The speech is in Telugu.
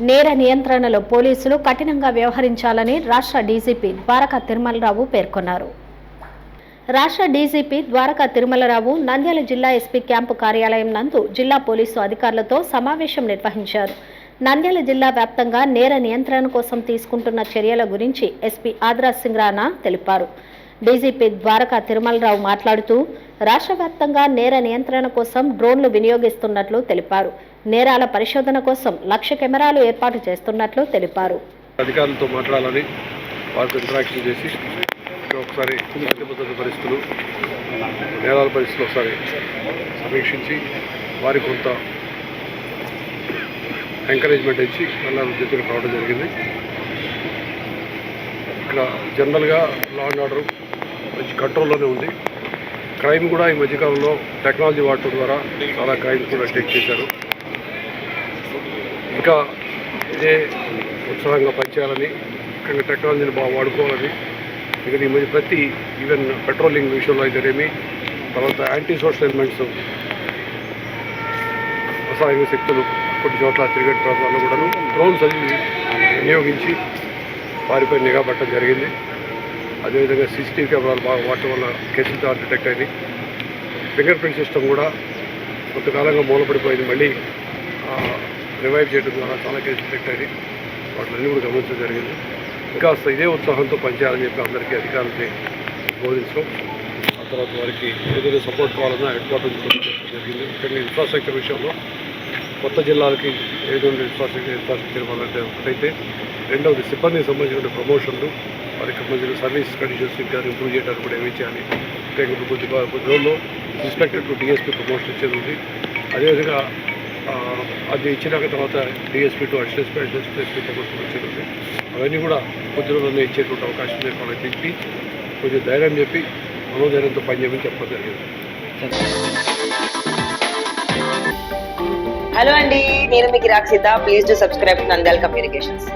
నేర నియంత్రణలో పోలీసులు కఠినంగా వ్యవహరించాలని రాష్ట్ర డీజీపీ ద్వారకా తిరుమలరావు పేర్కొన్నారు. రాష్ట్ర డీజీపీ ద్వారకా తిరుమలరావు నంద్యాల జిల్లా ఎస్పీ క్యాంపు కార్యాలయం నందు జిల్లా పోలీసు అధికారులతో సమావేశం నిర్వహించారు. నంద్యాల జిల్లా వ్యాప్తంగా నేర నియంత్రణ కోసం తీసుకుంటున్న చర్యల గురించి ఎస్పీ ఆద్రా సింగ్ రాణా తెలిపారు. డీజీపీ ద్వారకా తిరుమలరావు మాట్లాడుతూ రాష్ట్ర వ్యాప్తంగా నేర నియంత్రణ కోసం డ్రోన్లు వినియోగిస్తున్నట్లు తెలిపారు. నేరాల పరిశోధన కోసం లక్ష కెమెరాలు ఏర్పాటు చేస్తున్నట్లు తెలిపారు. అధికారులతో మాట్లాడాలని వారితో ఇంటరాక్షన్ చేసి ఒకసారి శాంతి పరిస్థితులు నేరాల పరిస్థితులు ఒకసారి సమీక్షించి వారికి కొంత ఎంకరేజ్మెంట్ ఇచ్చి మళ్ళీ ఉద్యోగులు రావడం జరిగింది. ఇక్కడ జనరల్గా లా అండ్ ఆర్డర్ మంచి కంట్రోల్లోనే ఉంది. క్రైమ్ కూడా ఈ మధ్యకాలంలో టెక్నాలజీ వాడటం ద్వారా చాలా క్రైమ్స్ కూడా టేక్ చేశారు. ఇంకా ఇదే ఉత్సాహంగా పనిచేయాలని ఇక్కడ టెక్నాలజీని బాగా వాడుకోవాలని ఇక్కడ ఈ మధ్య ప్రతి ఈవెన్ పెట్రోలింగ్ విషయంలో అయితేనేమి తర్వాత యాంటీ సోషల్ ఎలిమెంట్స్ రసాయన శక్తులు కొన్ని చోట్ల తిరిగే ప్రాంతాల్లో కూడాను డ్రోన్స్ అది వినియోగించి వారిపై నిఘా పెట్టడం జరిగింది. అదేవిధంగా సీసీటీవీ కెమెరాలు బాగా వాడటం వల్ల కేసులు చాలా డిటెక్ట్ అయింది ఫింగర్ ప్రింట్ సిస్టమ్ కూడా కొంతకాలంగా మూలపడిపోయింది. మళ్ళీ రివైవ్ చేయడం ద్వారా చాలా కేసులు డిటెక్ట్ అయ్యి వాటిని కూడా గమనించడం జరిగింది. ఇంకా ఇదే ఉత్సాహంతో పనిచేయాలని చెప్పి అందరికీ అధికారులకి బోధించడం. ఆ తర్వాత వారికి ఏదైనా సపోర్ట్ కావాలన్నా హెడ్ క్వార్టర్ జరిగింది. ముఖ్యంగా ఇన్ఫ్రాస్ట్రక్చర్ విషయంలో కొత్త జిల్లాలకి ఏదైనా ఇన్ఫ్రాస్ట్రక్చర్ ఇన్ఫ్రాస్ట్రక్చర్ ఇవ్వాలంటే ఒకటైతే రెండవది సిబ్బందికి సంబంధించిన ప్రమోషన్లు వారికి కొద్దిగా సర్వీస్ కండిషన్స్ ఇంకా ఇంప్రూవ్ చేయడానికి కూడా ఏమి చేయాలి అంటే ఇప్పుడు కొద్ది కొద్ది రోజుల్లో ఇన్స్పెక్టర్ టు డిఎస్పీ ప్రమోషన్ ఇచ్చేది ఉంది. అదేవిధంగా అది ఇచ్చినాక తర్వాత DSP to additional special SP promotion వచ్చేది ఉంది. అవన్నీ కూడా కొద్ది రోజుల్లో ఇచ్చేటువంటి అవకాశం లేదు వాళ్ళకి చెప్పి కొద్దిగా ధైర్యం చెప్పి మనోధైర్యంతో పనిచేయమని చెప్పడం జరిగింది. హలో అండి నేను మీకు Rakshita please to subscribe to Nandyal communications